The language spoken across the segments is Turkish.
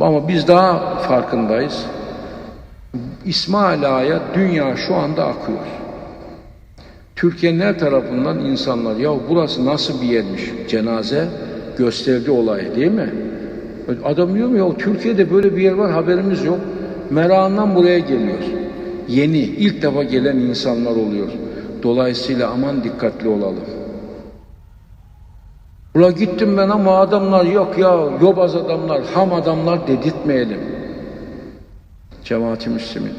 Ama biz daha farkındayız. İsmail Ağa'ya dünya şu anda akıyor. Türkiye'nin her tarafından insanlar ya burası nasıl bir yermiş cenaze gösterdi olayı değil mi? Adam diyor mu ya Türkiye'de böyle bir yer var haberimiz yok. Merakından buraya geliyor. Yeni ilk defa gelen insanlar oluyor. Dolayısıyla aman dikkatli olalım. Ula gittim ben ama adamlar yok ya yobaz adamlar, ham adamlar dedirtmeyelim. Cemaati Müslümin.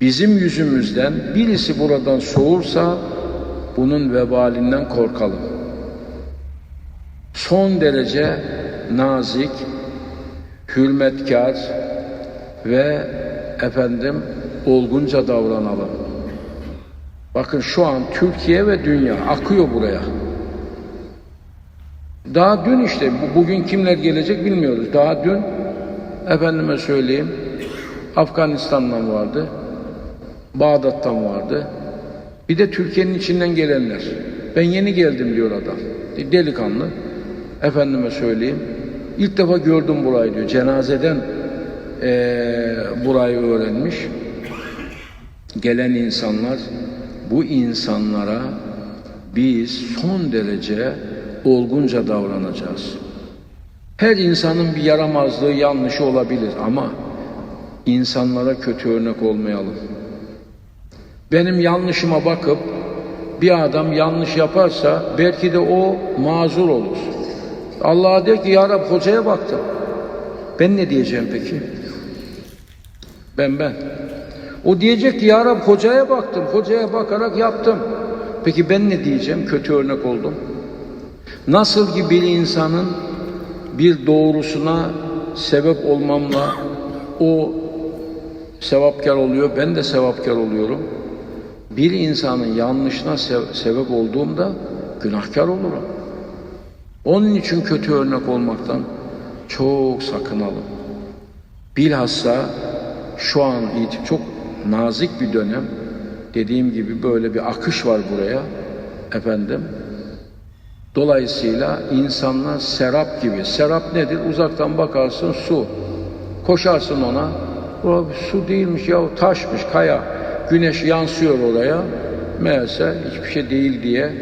Bizim yüzümüzden birisi buradan soğursa bunun vebalinden korkalım. Son derece nazik, hürmetkar ve efendim olgunca davranalım. Bakın şu an Türkiye ve dünya akıyor buraya. Daha dün işte bu- bugün kimler gelecek bilmiyoruz. Daha dün efendime söyleyeyim Afganistan'dan vardı. Bağdat'tan vardı. Bir de Türkiye'nin içinden gelenler. Ben yeni geldim diyor adam. Delikanlı. Efendime söyleyeyim. İlk defa gördüm burayı diyor. Cenazeden eee, burayı öğrenmiş. Gelen insanlar bu insanlara biz son derece olgunca davranacağız. Her insanın bir yaramazlığı, yanlışı olabilir ama insanlara kötü örnek olmayalım. Benim yanlışıma bakıp bir adam yanlış yaparsa belki de o mazur olur. Allah der ki ya Rab hocaya baktım. Ben ne diyeceğim peki? Ben ben. O diyecek ki ya Rab hocaya baktım. Hocaya bakarak yaptım. Peki ben ne diyeceğim? Kötü örnek oldum. Nasıl ki bir insanın bir doğrusuna sebep olmamla o sevapkar oluyor, ben de sevapkar oluyorum. Bir insanın yanlışına se- sebep olduğumda günahkar olurum. Onun için kötü örnek olmaktan çok sakınalım. Bilhassa şu an itib çok nazik bir dönem. Dediğim gibi böyle bir akış var buraya. Efendim. Dolayısıyla insanlar serap gibi. Serap nedir? Uzaktan bakarsın su. Koşarsın ona. O su değilmiş ya taşmış kaya. Güneş yansıyor oraya. Meğerse hiçbir şey değil diye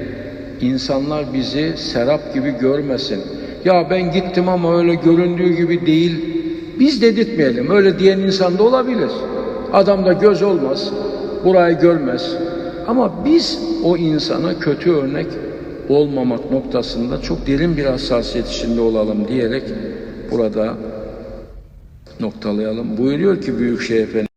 insanlar bizi serap gibi görmesin. Ya ben gittim ama öyle göründüğü gibi değil. Biz dedirtmeyelim. Öyle diyen insan da olabilir. Adamda göz olmaz. Burayı görmez. Ama biz o insana kötü örnek olmamak noktasında çok derin bir hassasiyet içinde olalım diyerek burada noktalayalım. Buyuruyor ki Büyükşehir Efendi